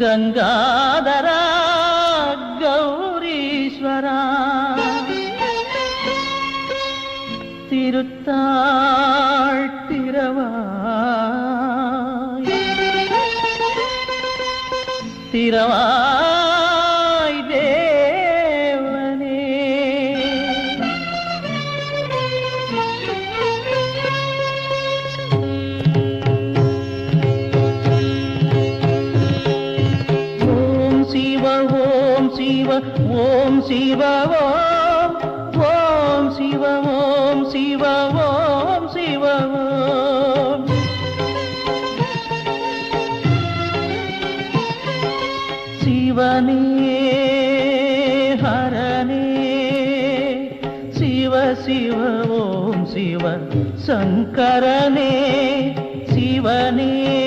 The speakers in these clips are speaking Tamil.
கங்காதர கௌரீஸ்வரா. திருத்தாள் திரவாய் திரவாய் ஓம் சிவவோம் ஓம் ஓம் சிவவோம் சிவவோம் சிவனே ஹரணே சிவ சிவ ஓம் சிவ சங்கரனே சிவனே.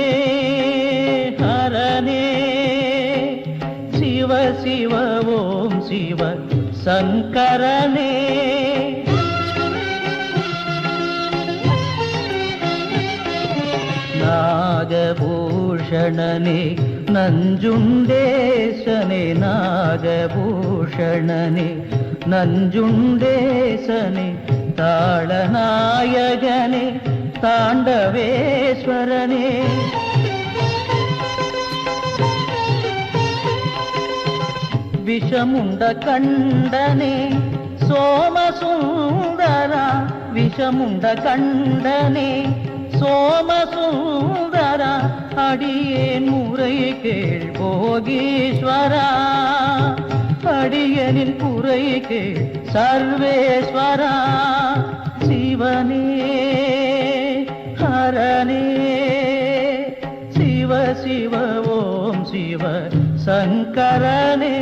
ശിവ ഓം ശിവ ശങ്കരനേ. നാഗഭൂഷണനേ നഞ്ചുണ്ടേശനെ നാഗഭൂഷണനെ നഞ്ചുണ്ടേശനെ താളനായകനെ താണ്ഡവേശ്വരനേ. விஷமுண்ட கண்டனே சோமசுந்தரா விஷமுண்ட கண்டனே சோமசுந்தரா அடியேன் முறை கேள் போகீஸ்வரா. அடியனின் குறை கேள் சர்வேஸ்வரா. சங்கரனே.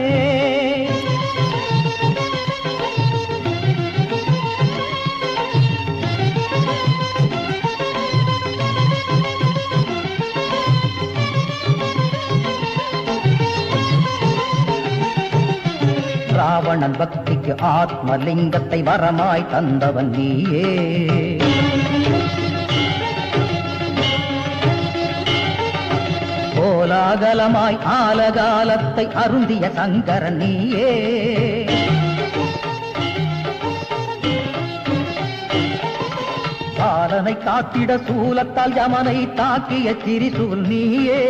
ராவணன் பக்திக்கு ஆத்மலிங்கத்தை வரமாய் தந்தவன் நீயே. கோலாகலமாய் ஆலகாலத்தை அருந்திய சங்கரன் நீயே. பாலனை காத்திட சூலத்தால் யமனை தாக்கிய திரிசூல் நீயே.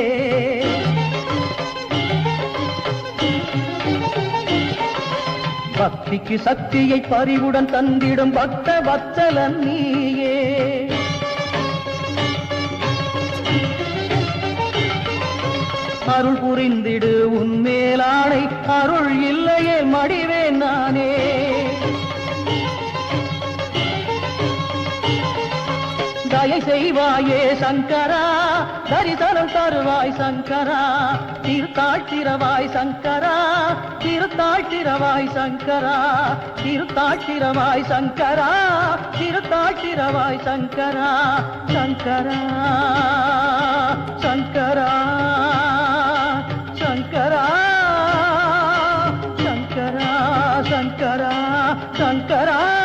பக்திக்கு சக்தியை பறிவுடன் தந்திடும் பக்த வத்சலன் நீயே. அருள் புரிந்திடு உன்மேலாடை அருள் இல்லையே மடிவேன் நானே. தயை செய்வாயே சங்கரா தரிசனம் தருவாய் சங்கரா. திருத்தாழ்த்திரவாய் சங்கரா திருத்தாழ்த்திரவாய் சங்கரா. திருத்தாழ்த்திரவாய் சங்கரா திருத்தாழ்த்திரவாய் சங்கரா சங்கரா. శంకరా శంకరా.